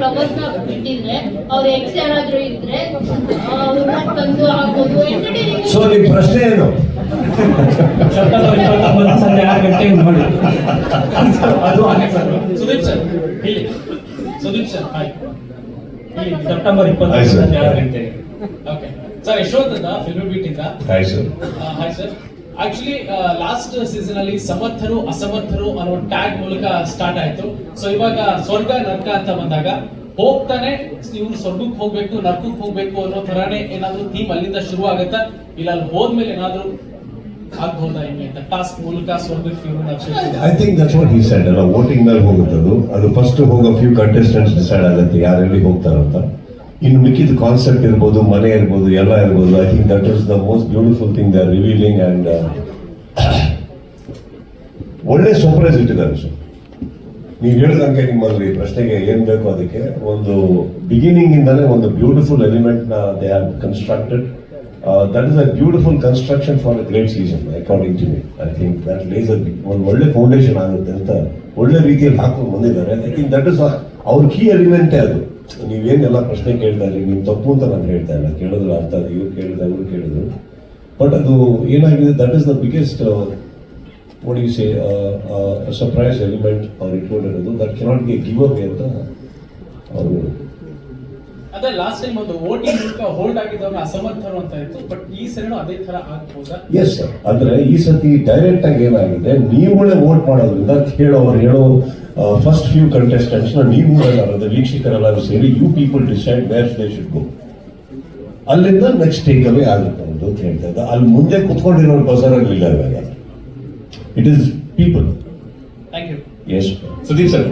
ಫ್ಲವರ್ಸ್ನ ಬಿಟ್ಟಿದ್ರೆ ಅವ್ರ ಎಕ್ಸ್ ಯಾರಾದ್ರೂ ಇದ್ರೆ ಅವ್ರನ್ನ ತಂದು ಹಾಕೋದು ಎಂಟರ್ಟೈನಿಂಗ್ ಸೊ ನಿಮ್ ಪ್ರಶ್ನೆ ಏನು? ಸೆಪ್ಟೆಂಬರ್ ಇಪ್ಪತ್ತೊಂಬತ್ತು ಸಂಜೆ ಆರು ಗಂಟೆಗೆ ನೋಡಿ ಅದು ಹಾಗೆ ಸರ್. ಸುದೀಪ್ ಸರ್ ಹೇಳಿ. Sudeep sir hi. ಸೆಪ್ಟೆಂಬರ್ ಇಪ್ಪತ್ತೈದು ಗಂಟೆಗೆ ಓಕೆ ಸರ್. ಯಶವಂತ್ ಅಂತ ಫಿಲ್ಮ್ ಬೀಟ್ ಇಂದ hi sir. Hi sir. Actually last season ಅಲ್ಲಿ ಸಮರ್ಥರು, ಅಸಮರ್ಥರು ಅನ್ನೋ ಟ್ಯಾಗ್ ಮೂಲಕ ಸ್ಟಾರ್ಟ್ ಆಯ್ತು. ಸೊ ಇವಾಗ ಸ್ವರ್ಗ, ನರ್ಕ ಅಂತ ಬಂದಾಗ ಹೋಗ್ತಾನೆ ಇವ್ರು ಸ್ವರ್ಗಕ್ಕೆ ಹೋಗ್ಬೇಕು, ನರ್ಕಕ್ಕೆ ಹೋಗ್ಬೇಕು ಅನ್ನೋ ತರಾನೇ ಏನಾದ್ರು ಥೀಮ್ ಅಲ್ಲಿಂದ ಶುರು ಇಲ್ಲಾ ಇಲ್ಲ, ಅಲ್ಲಿ ಹೋದ್ಮೇಲೆ ಏನಾದ್ರು ಟಾಸ್ಕ್ ಮೂಲಕ ಸ್ವರ್ಗಕ್ಕೆ ಹೋಗುತ್ತದು. ಅದು ಫಸ್ಟ್ ಹೋಗೋ ಫ್ಯೂ ಕಂಟೆಸ್ಟೆಂಟ್ಸ್ ಡಿಸೈಡ್ ಆಗುತ್ತೆ ಯಾರೆಲ್ಲಿ ಹೋಗ್ತಾರಂತ. ಇನ್ನು ಮಿಕ್ಕಿದ ಕಾನ್ಸೆಪ್ಟ್ ಇರ್ಬೋದು, ಮನೆ ಇರ್ಬೋದು, ಎಲ್ಲ ಇರ್ಬೋದು. I think that is the most beautiful thing they are revealing and ಒಳ್ಳೆ ಸರ್ಪ್ರೈಸ್ ಇಟ್ಟಿದ್ದಾರೆ ಸರ್. ನೀವು ಹೇಳಿದಂಗೆ ನಿಮ್ಮಲ್ಲಿ ಪ್ರಶ್ನೆಗೆ ಏನು ಬೇಕು ಅದಕ್ಕೆ ಒಂದು ಬಿಗಿನಿಂಗ್ ಇಂದಾನೆ ಒಂದು beautiful ಎಲಿಮೆಂಟ್ನ they have constructed that is a beautiful construction for a great season according to me I think that lays ಒಂದು ಒಳ್ಳೆ ಫೌಂಡೇಶನ್ ಆಗುತ್ತೆ ಅಂತ ಒಳ್ಳೆ ರೀತಿಯಲ್ಲಿ ಹಾಕೊಂಡು ಬಂದಿದ್ದಾರೆ. ಐ ಥಿಂಕ್ ದಟ್ ಇಸ್ ಅವ್ರ ಕೀ ಎಲಿಮೆಂಟೇ ಅದು ನೀವೇನೆಲ್ಲ ಪ್ರಶ್ನೆ ಕೇಳ್ತಾ ಇರಿ ನೀವು ತಪ್ಪು ಅಂತ ನಾನು ಹೇಳ್ತಾ ಇಲ್ಲ. ಕೇಳಿದ್ರು ಅರ್ಥ ಅದು ಇವ್ರು ಕೇಳಿದ್ರು ಅವ್ರು ಕೇಳಿದ್ರು. ಬಟ್ ಅದು ಏನಾಗಿದೆ that is the biggest uh, a surprise element or ಇಟ್ಕೊಂಡಿರೋದು. That cannot be give up ಅಂತ ಅವರು ಅದೇ ಲಾಸ್ಟ್ ಟೈಮ್ ಒಂದು ವೋಟಿಂಗ್ ಮೂಲಕ ಹೋಲ್ಡ್ ಆಗಿದ್ದವ್ರು ಅಸಮರ್ಥರು ಅಂತ ಇತ್ತು ಬಟ್ ಈ ಸರಿನೂ ಅದೇ ತರ ಆಗ್ಬೋದಾ? ಎಸ್ ಸರ್ ಅಂದ್ರೆ ಈ ಸತಿ ಡೈರೆಕ್ಟ್ ಆಗಿ ಏನಾಗಿದೆ ನೀವುಗಳೇ ವೋಟ್ ಮಾಡೋದ್ರಿಂದ ಕೇಳೋರು ಹೇಳೋ ಫಸ್ಟ್ ಫ್ಯೂ ಕಂಟೆಸ್ಟೆಂಟ್ಸ್ ನೀವು ನೀವುಗಳೆಲ್ಲರೂ ವೀಕ್ಷಕರೆಲ್ಲರೂ ಸೇರಿ you people decide where they should go ಅಲ್ಲಿಂದ ನೆಕ್ಸ್ಟ್ ಟೇಕ್ ಅವೇ ಆಗುತ್ತೆ ಅಂತ ಅಂತ ಹೇಳ್ತಾ ಇದ್ದ. ಅಲ್ಲಿ ಮುಂದೆ ಕುತ್ಕೊಂಡಿರೋ ಬಜಾರ್ ಇಲ್ಲ ಇವಾಗ. It is people thank you yes Sudeep sir